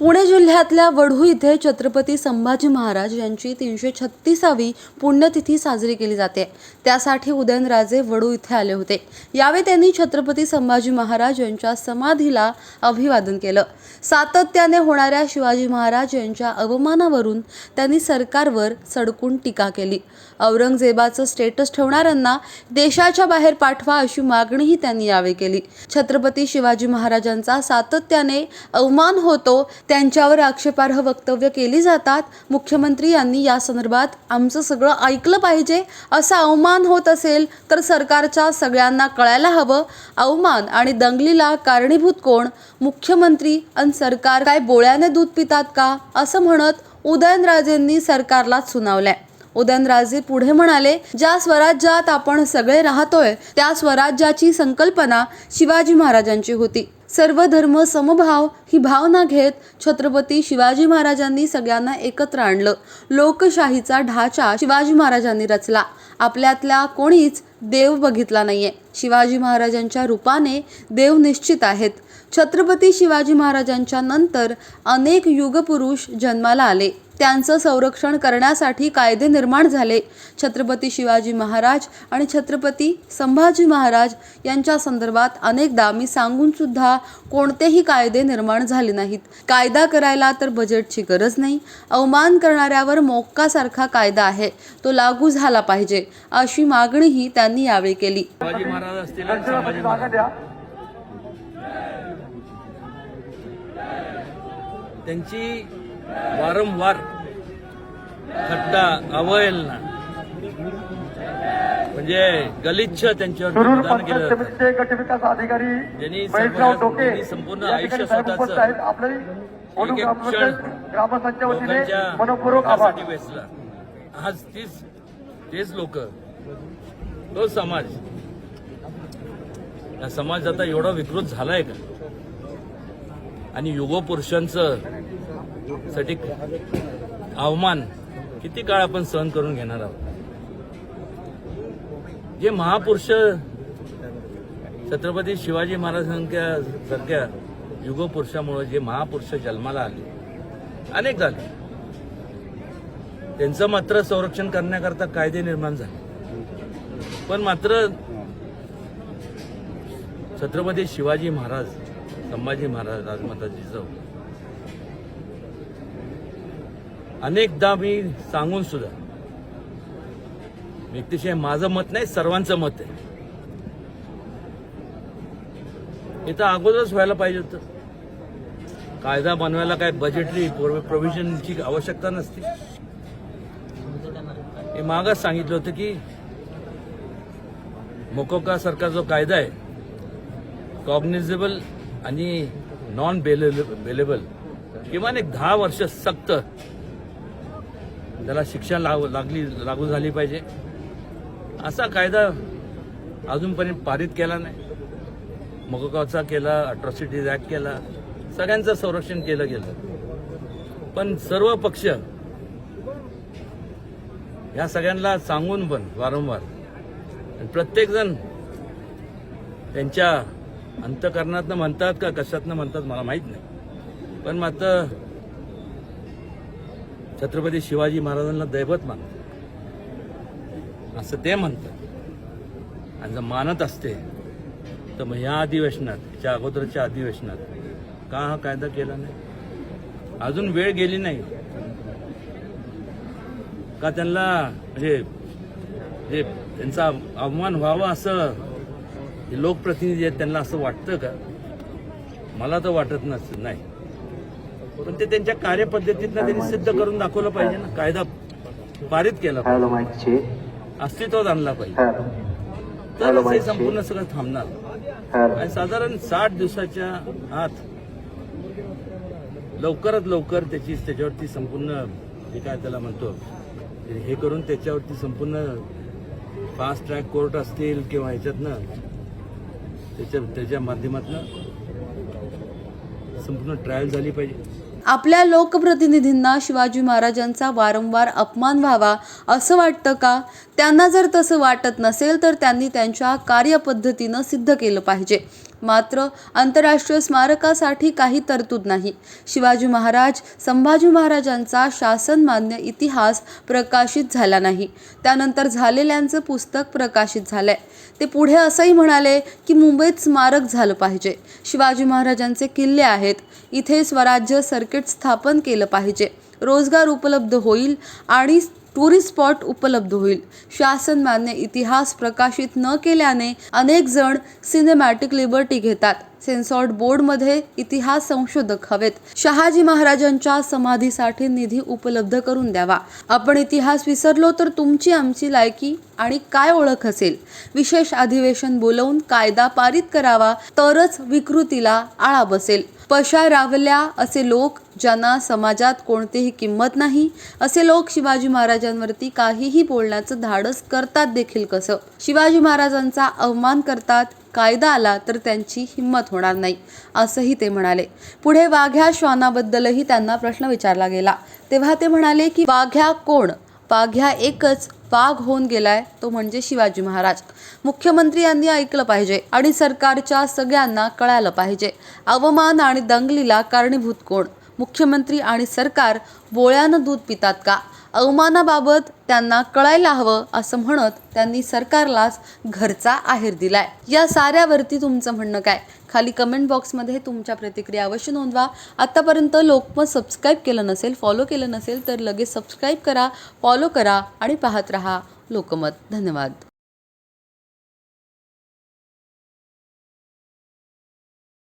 पुणे जिल्ह्यातल्या वढू इथे छत्रपती संभाजी महाराज यांची तीनशे छत्तीसावी पुण्यतिथी साजरी केली जाते. त्यासाठी उदयनराजे वडू इथे आले होते. यावेळी त्यांनी छत्रपती संभाजी महाराज यांच्या समाधीला अभिवादन केलं. सातत्याने होणाऱ्या शिवाजी महाराज यांच्या अवमानावरून त्यांनी सरकारवर सडकून टीका केली. औरंगजेबाचं स्टेटस ठेवणाऱ्यांना देशाच्या बाहेर पाठवा अशी मागणीही त्यांनी यावेळी केली. छत्रपती शिवाजी महाराजांचा सातत्याने अवमान होतो त्यांच्यावर आक्षेपार्ह वक्तव्य केली जातात. मुख्यमंत्री यांनी या संदर्भात आमचं सगळं ऐकलं पाहिजे असा अवमान होत असेल तर सरकारच्या सगळ्यांना कळायला हवं. अवमान आणि दंगलीला कारणीभूत कोण? मुख्यमंत्री आणि सरकार काय बोळ्याने दूध पितात का? असं म्हणत उदयनराजेंनी सरकारलाच सुनावलंय. उदयनराजे पुढे म्हणाले ज्या स्वराज्यात आपण सगळे राहतोय त्या स्वराज्याची संकल्पना शिवाजी महाराजांची होती. सर्व धर्म समभाव ही भावना घेत छत्रपती शिवाजी महाराजांनी सगळ्यांना एकत्र आणलं. लोकशाहीचा ढाचा शिवाजी महाराजांनी रचला. आपल्यातल्या कोणीच देव बघितला नाहीये. शिवाजी महाराजांच्या रूपाने देव निश्चित आहेत. छत्रपती शिवाजी महाराजांच्या नंतर अनेक युगपुरुष जन्माला आले. त्यांचं संरक्षण करण्यासाठी कायदे निर्माण झाले. छत्रपती शिवाजी महाराज आणि छत्रपती संभाजी महाराज यांच्या संदर्भात अनेकदा मी सांगून सुद्धा कोणतेही कायदे निर्माण झाले नाहीत. कायदा करायला तर बजेटची गरज नाही. अवमान करणाऱ्यावर मोक्कासारखा कायदा आहे. तो लागू झाला पाहिजे. अशी मागणीही त्यांनी यावेळी केली. त्यांची वारंवार थट्टा अवहेलना म्हणजे गलिच्छ त्यांच्यावर गट विकास अधिकारी ज्यांनी संपूर्ण आयुष्य स्वतःचं ग्रामस्थांच्या वतीने मनपूर्वक आज तीच तेच लोक तो समाज. या समाज आता एवढा विकृत झालाय का? आणि युगपुरुषांचं साठी अवमान किती काळ आपण सहन करून घेणार आहोत? जे महापुरुष छत्रपती शिवाजी महाराजांच्या सारख्या युगपुरुषामुळे जे महापुरुष जन्माला आले अनेक झाले. त्यांचं मात्र संरक्षण करण्याकरता कायदे निर्माण झाले. पण मात्र छत्रपती शिवाजी महाराज संभाजी महाराज राजमाता जिजाऊ अनेकदा मी सांगून सुद्धा व्यक्तिशय माझं मत नाही सर्वांचं मत आहे. हे तर अगोदरच व्हायला पाहिजे होतं. कायदा बनवायला काय बजेटरी प्रोव्हिजनची आवश्यकता नसते. हे मागच सांगितलं होतं की मोकोकासारखा जो कायदा आहे कॉग्निझेबल आणि नॉन बेलेबल किमान एक दहा वर्ष सक्त त्याला शिक्षा लाग लागली लागू झाली पाहिजे. असा कायदा अजूनपर्यंत पारित केला नाही. मोकोकाचा केला अट्रॉसिटीज ऍक्ट केला सगळ्यांचं संरक्षण केलं गेलं. पण सर्व पक्ष या सगळ्यांना सांगून पण वारंवार आणि प्रत्येकजण त्यांच्या अंतकरणातनं म्हणतात का कशातनं म्हणतात मला माहीत नाही. पण मात्र छत्रपती शिवाजी महाराजांना दैवत मानतात. असं ते म्हणतात. आणि जर मानत असते तर मग ह्या अधिवेशनात ह्याच्या अगोदरच्या अधिवेशनात का हा कायदा केला नाही? अजून वेळ गेली नाही. का त्यांना म्हणजे जे त्यांचा अवमान व्हावा असं लोकप्रतिनिधी आहेत त्यांना असं वाटतं का? मला तर वाटत नस नाही. पण ते त्यांच्या कार्यपद्धतीतनं त्यांनी सिद्ध करून दाखवलं पाहिजे ना. कायदा पारित केला पाहिजे. अस्तित्वात आणला पाहिजे. तरच हे संपूर्ण सगळं थांबणार. आणि साधारण साठ दिवसाच्या आत लवकरात लवकर त्याची त्याच्यावरती संपूर्ण जे काय त्याला म्हणतो हे करून त्याच्यावरती संपूर्ण फास्ट ट्रॅक कोर्ट असतील किंवा ह्याच्यातनं त्याच्या त्याच्या माध्यमातनं संपूर्ण ट्रायल झाली पाहिजे. आपल्या लोकप्रतिनिधींना शिवाजी महाराजांचा वारंवार अपमान व्हावा असं वाटतं का? त्यांना जर तसं वाटत नसेल तर त्यांनी त्यांच्या कार्यपद्धतीनं सिद्ध केलं पाहिजे. मात्र आंतरराष्ट्रीय स्मारकासाठी काही तरतूद नाही. शिवाजी महाराज संभाजी महाराजांचा शासनमान्य इतिहास प्रकाशित झाला नाही. त्यानंतर झालेल्यांचं पुस्तक प्रकाशित झालंय. ते पुढे असंही म्हणाले की मुंबईत स्मारक झालं पाहिजे. शिवाजी महाराजांचे किल्ले आहेत. इथे स्वराज्य सर्किट स्थापन केलं पाहिजे. रोजगार उपलब्ध होईल आणि टुरिस्ट स्पॉट उपलब्ध होईल. शासन मान्य इतिहास प्रकाशित न केल्याने अनेक जण सिनेमॅटिक लिबर्टी घेतात. सेन्सॉर्ड बोर्डमध्ये इतिहास संशोधक हवेत. शहाजी महाराजांच्या समाधीसाठी निधी उपलब्ध करून द्यावा. आपण इतिहास विसरलो तर तुमची आमची लायकी आणि काय ओळख असेल? विशेष अधिवेशन बोलवून कायदा पारित करावा तरच विकृतीला आळा बसेल. पशारावल्या असे लोक ज्यांना समाजात कोणतीही किंमत नाही असे लोक शिवाजी महाराजांवरती काहीही बोलण्याचं धाडस करतात देखील कसं? शिवाजी महाराजांचा अवमान करतात कायदा आला तर त्यांची हिंमत होणार नाही असंही ते म्हणाले. पुढे वाघ्या श्वानाबद्दलही त्यांना प्रश्न विचारला गेला. तेव्हा ते म्हणाले की वाघ्या कोण? वाघ्या एकच वाघ होऊन गेलाय तो म्हणजे शिवाजी महाराज. मुख्यमंत्री यांनी ऐकलं पाहिजे आणि सरकारच्या सगळ्यांना कळायला पाहिजे. अवमान आणि दंगलीला कारणीभूत कोण? मुख्यमंत्री आणि सरकार बोळ्यानं दूध पितात का? अवमानाबाबत त्यांना कळायला हवं असं म्हणत त्यांनी सरकारलाच घरचा आहेर दिलाय. या साऱ्यावरती तुमचं म्हणणं काय? खाली कमेंट बॉक्समध्ये तुमच्या प्रतिक्रिया अवश्य नोंदवा. आत्तापर्यंत लोकमत सबस्क्राईब केलं नसेल फॉलो केलं नसेल तर लगेच सबस्क्राईब करा फॉलो करा आणि पाहत रहा लोकमत. धन्यवाद.